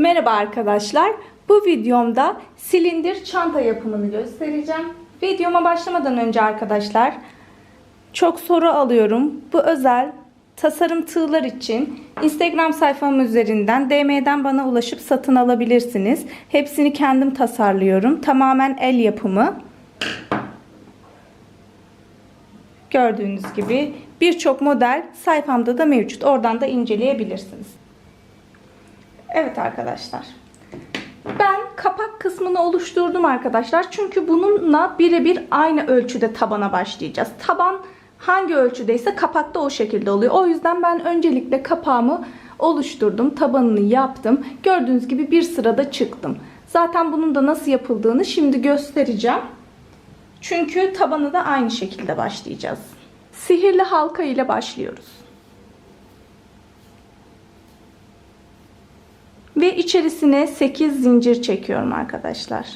Merhaba arkadaşlar. Bu videomda silindir çanta yapımını göstereceğim. Videoma başlamadan önce arkadaşlar çok soru alıyorum. Bu özel tasarım tığlar için Instagram sayfam üzerinden DM'den bana ulaşıp satın alabilirsiniz. Hepsini kendim tasarlıyorum. Tamamen el yapımı. Gördüğünüz gibi birçok model sayfamda da mevcut. Oradan da inceleyebilirsiniz. Evet arkadaşlar. Ben kapak kısmını oluşturdum arkadaşlar. Çünkü bununla birebir aynı ölçüde tabana başlayacağız. Taban hangi ölçüdeyse kapak da o şekilde oluyor. O yüzden ben öncelikle kapağımı oluşturdum. Tabanını yaptım. Gördüğünüz gibi bir sırada çıktım. Zaten bunun da nasıl yapıldığını şimdi göstereceğim. Çünkü tabanı da aynı şekilde başlayacağız. Sihirli halka ile başlıyoruz. Ve içerisine 8 zincir çekiyorum arkadaşlar.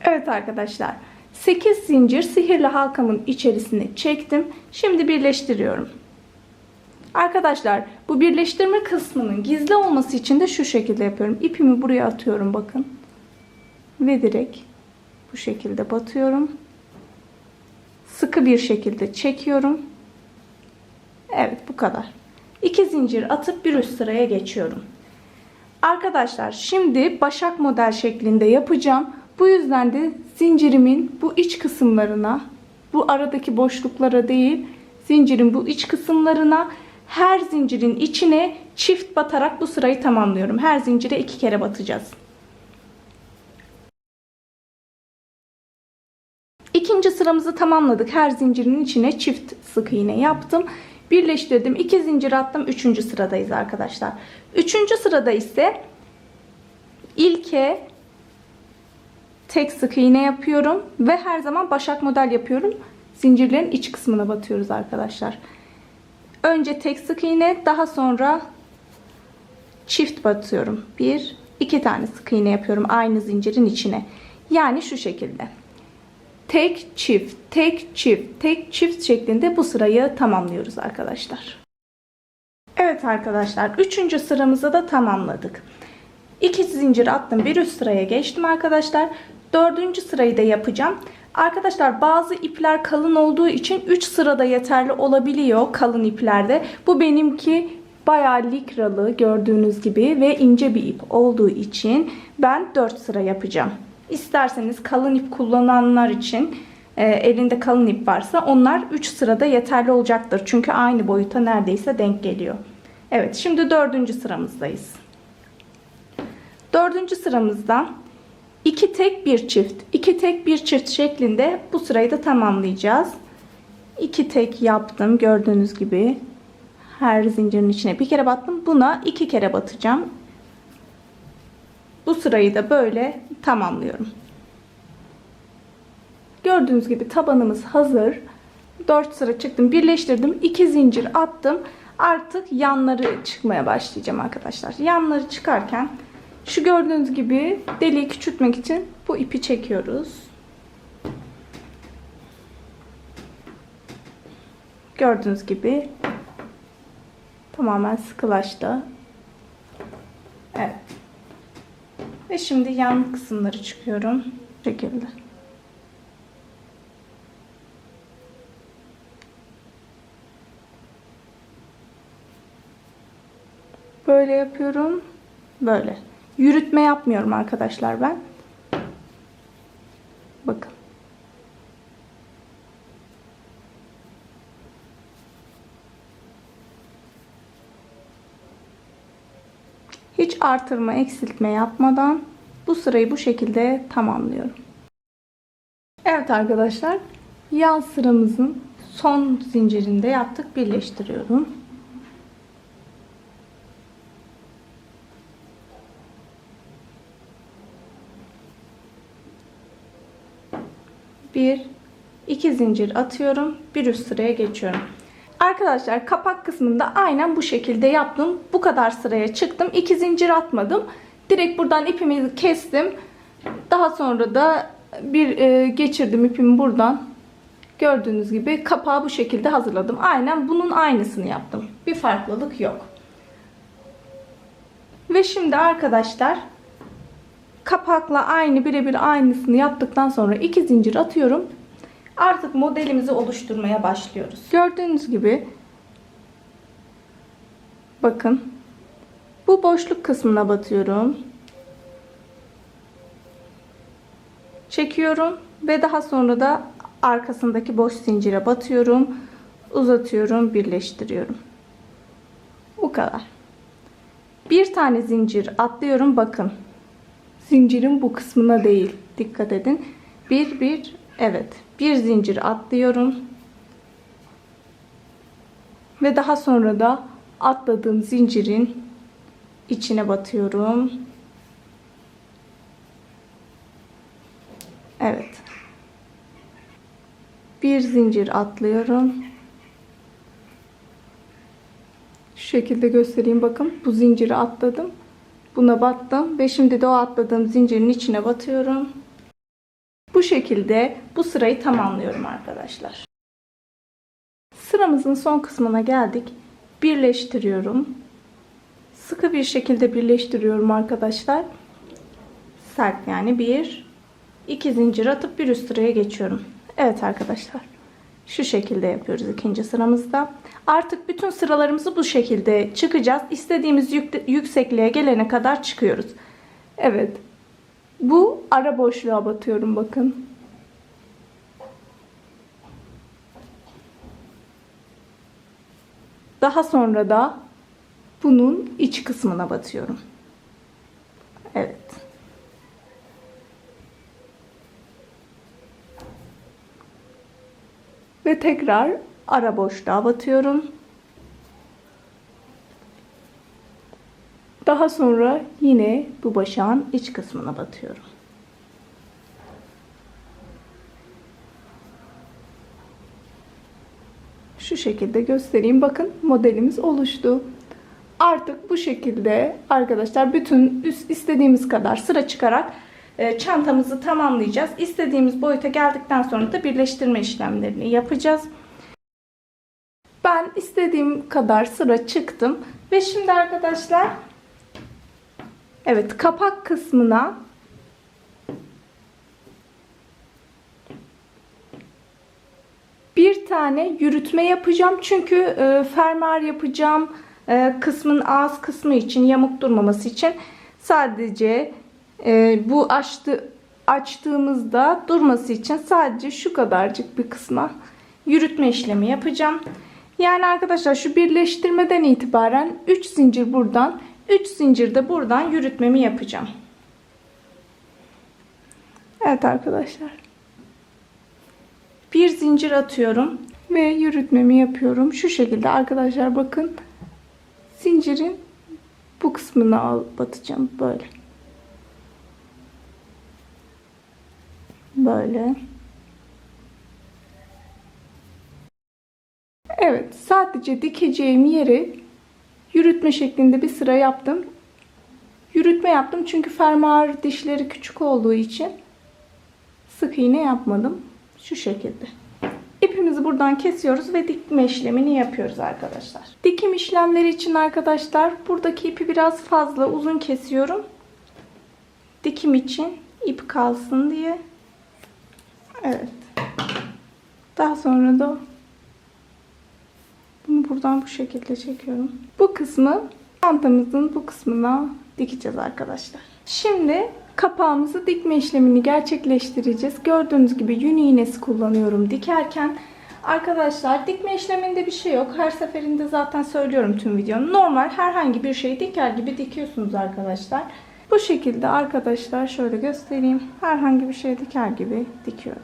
Evet arkadaşlar. 8 zincir sihirli halkamın içerisine çektim. Şimdi birleştiriyorum. Arkadaşlar bu birleştirme kısmının gizli olması için de şu şekilde yapıyorum. İpimi buraya atıyorum bakın. Ve direkt bu şekilde batıyorum. Sıkı bir şekilde çekiyorum. Evet bu kadar. 2 zincir atıp bir üst sıraya geçiyorum. Arkadaşlar şimdi başak model şeklinde yapacağım. Bu yüzden de zincirimin bu iç kısımlarına, bu aradaki boşluklara değil, zincirin bu iç kısımlarına her zincirin içine çift batarak bu sırayı tamamlıyorum. Her zincire iki kere batacağız. Sıramızı tamamladık. Her zincirin içine çift sık iğne yaptım. Birleştirdim. 2 zincir attım. Üçüncü sıradayız arkadaşlar. Üçüncü sırada ise ilke tek sık iğne yapıyorum ve her zaman başak model yapıyorum. Zincirlerin iç kısmına batıyoruz arkadaşlar. Önce tek sık iğne, daha sonra çift batıyorum. Bir, iki tane sık iğne yapıyorum aynı zincirin içine. Yani şu şekilde. Tek çift, tek çift, tek çift şeklinde bu sırayı tamamlıyoruz arkadaşlar. Evet arkadaşlar, üçüncü sıramızı da tamamladık. İki zincir attım, bir üst sıraya geçtim arkadaşlar. Dördüncü sırayı da yapacağım. Arkadaşlar bazı ipler kalın olduğu için 3 sırada yeterli olabiliyor kalın iplerde. Bu benimki bayağı likralı gördüğünüz gibi ve ince bir ip olduğu için ben 4 sıra yapacağım. İsterseniz kalın ip kullananlar için e, elinde kalın ip varsa onlar 3 sırada yeterli olacaktır. Çünkü aynı boyuta neredeyse denk geliyor. Evet şimdi dördüncü sıramızdayız. Dördüncü sıramızda 2 tek bir çift, 2 tek bir çift şeklinde bu sırayı da tamamlayacağız. 2 tek yaptım gördüğünüz gibi. Her zincirin içine bir kere battım. Buna iki kere batacağım. Bu sırayı da böyle tamamlıyorum. Gördüğünüz gibi tabanımız hazır. 4 sıra çıktım, birleştirdim. 2 zincir attım. Artık yanları çıkmaya başlayacağım arkadaşlar. Yanları çıkarken şu gördüğünüz gibi deliği küçültmek için bu ipi çekiyoruz. Gördüğünüz gibi tamamen sıkılaştı. Evet. Şimdi yan kısımları çıkıyorum. Bu şekilde. Böyle yapıyorum. Böyle. Yürütme yapmıyorum arkadaşlar ben. Bakın. Artırma, eksiltme yapmadan bu sırayı bu şekilde tamamlıyorum. Evet arkadaşlar, yan sıramızın son zincirinde yaptık. Birleştiriyorum. bir iki zincir atıyorum bir üst sıraya geçiyorum arkadaşlar kapak kısmında aynen bu şekilde yaptım bu kadar sıraya çıktım iki zincir atmadım direkt buradan ipimi kestim Daha sonra da bir e, geçirdim ipimi buradan. Gördüğünüz gibi kapağı bu şekilde hazırladım. Aynen bunun aynısını yaptım. Bir farklılık yok. Ve şimdi arkadaşlar kapakla aynı birebir aynısını yaptıktan sonra iki zincir atıyorum. Artık modelimizi oluşturmaya başlıyoruz. Gördüğünüz gibi bakın bu boşluk kısmına batıyorum. Çekiyorum ve daha sonra da arkasındaki boş zincire batıyorum. Uzatıyorum, birleştiriyorum. Bu kadar. Bir tane zincir atlıyorum bakın. Zincirin bu kısmına değil. Dikkat edin. Bir bir evet. Bir zincir atlıyorum. Ve daha sonra da atladığım zincirin içine batıyorum. Evet. Bir zincir atlıyorum. Şu şekilde göstereyim bakın. Bu zinciri atladım. Buna battım ve şimdi de o atladığım zincirin içine batıyorum. Şekilde bu sırayı tamamlıyorum arkadaşlar. Sıramızın son kısmına geldik. Birleştiriyorum. Sıkı bir şekilde birleştiriyorum arkadaşlar. Sert yani bir, iki zincir atıp bir üst sıraya geçiyorum. Evet arkadaşlar. Şu şekilde yapıyoruz ikinci sıramızda. Artık bütün sıralarımızı bu şekilde çıkacağız. İstediğimiz yük, yüksekliğe gelene kadar çıkıyoruz. Evet. Bu ara boşluğa batıyorum bakın. Daha sonra da bunun iç kısmına batıyorum. Evet. Ve tekrar ara boşluğa batıyorum. Daha sonra yine bu başağın iç kısmına batıyorum. Şu şekilde göstereyim. Bakın modelimiz oluştu. Artık bu şekilde arkadaşlar bütün üst istediğimiz kadar sıra çıkarak e, çantamızı tamamlayacağız. İstediğimiz boyuta geldikten sonra da birleştirme işlemlerini yapacağız. Ben istediğim kadar sıra çıktım. Ve şimdi arkadaşlar evet kapak kısmına bir tane yürütme yapacağım. Çünkü e, fermuar yapacağım e, kısmın ağız kısmı için yamuk durmaması için sadece e, bu açtı, açtığımızda durması için sadece şu kadarcık bir kısma yürütme işlemi yapacağım. Yani arkadaşlar şu birleştirmeden itibaren 3 zincir buradan 3 zincir de buradan yürütmemi yapacağım. Evet arkadaşlar. Bir zincir atıyorum ve yürütmemi yapıyorum. Şu şekilde arkadaşlar bakın. Zincirin bu kısmını al batacağım böyle. Böyle. Evet, sadece dikeceğim yeri yürütme şeklinde bir sıra yaptım. Yürütme yaptım çünkü fermuar dişleri küçük olduğu için sık iğne yapmadım. Şu şekilde. İpimizi buradan kesiyoruz ve dikme işlemini yapıyoruz arkadaşlar. Dikim işlemleri için arkadaşlar buradaki ipi biraz fazla uzun kesiyorum. Dikim için ip kalsın diye. Evet. Daha sonra da bunu buradan bu şekilde çekiyorum. Bu kısmı çantamızın bu kısmına dikeceğiz arkadaşlar. Şimdi kapağımızı dikme işlemini gerçekleştireceğiz. Gördüğünüz gibi yün iğnesi kullanıyorum dikerken. Arkadaşlar dikme işleminde bir şey yok. Her seferinde zaten söylüyorum tüm videonun. Normal herhangi bir şeyi diker gibi dikiyorsunuz arkadaşlar. Bu şekilde arkadaşlar şöyle göstereyim. Herhangi bir şey diker gibi dikiyorum.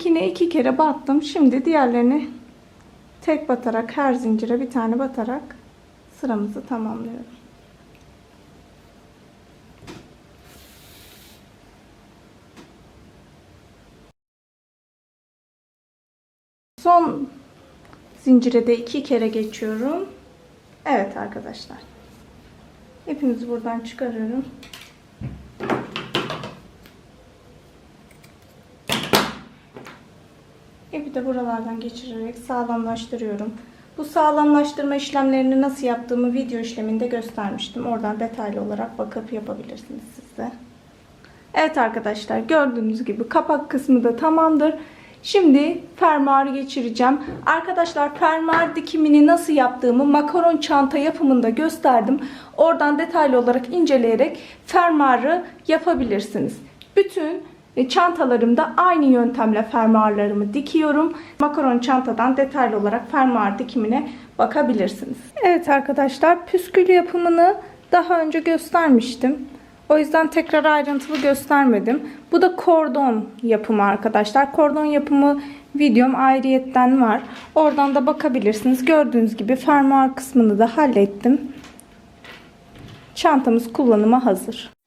İlkine iki kere battım. Şimdi diğerlerini tek batarak her zincire bir tane batarak sıramızı tamamlıyorum. Son zincire de iki kere geçiyorum. Evet arkadaşlar. İpimizi buradan çıkarıyorum. De buralardan geçirerek sağlamlaştırıyorum. Bu sağlamlaştırma işlemlerini nasıl yaptığımı video işleminde göstermiştim. Oradan detaylı olarak bakıp yapabilirsiniz siz de. Evet arkadaşlar gördüğünüz gibi kapak kısmı da tamamdır. Şimdi fermuarı geçireceğim. Arkadaşlar fermuar dikimini nasıl yaptığımı makaron çanta yapımında gösterdim. Oradan detaylı olarak inceleyerek fermuarı yapabilirsiniz. Bütün çantalarımda aynı yöntemle fermuarlarımı dikiyorum. Makaron çantadan detaylı olarak fermuar dikimine bakabilirsiniz. Evet arkadaşlar püskül yapımını daha önce göstermiştim. O yüzden tekrar ayrıntılı göstermedim. Bu da kordon yapımı arkadaşlar. Kordon yapımı videom ayrıyetten var. Oradan da bakabilirsiniz. Gördüğünüz gibi fermuar kısmını da hallettim. Çantamız kullanıma hazır.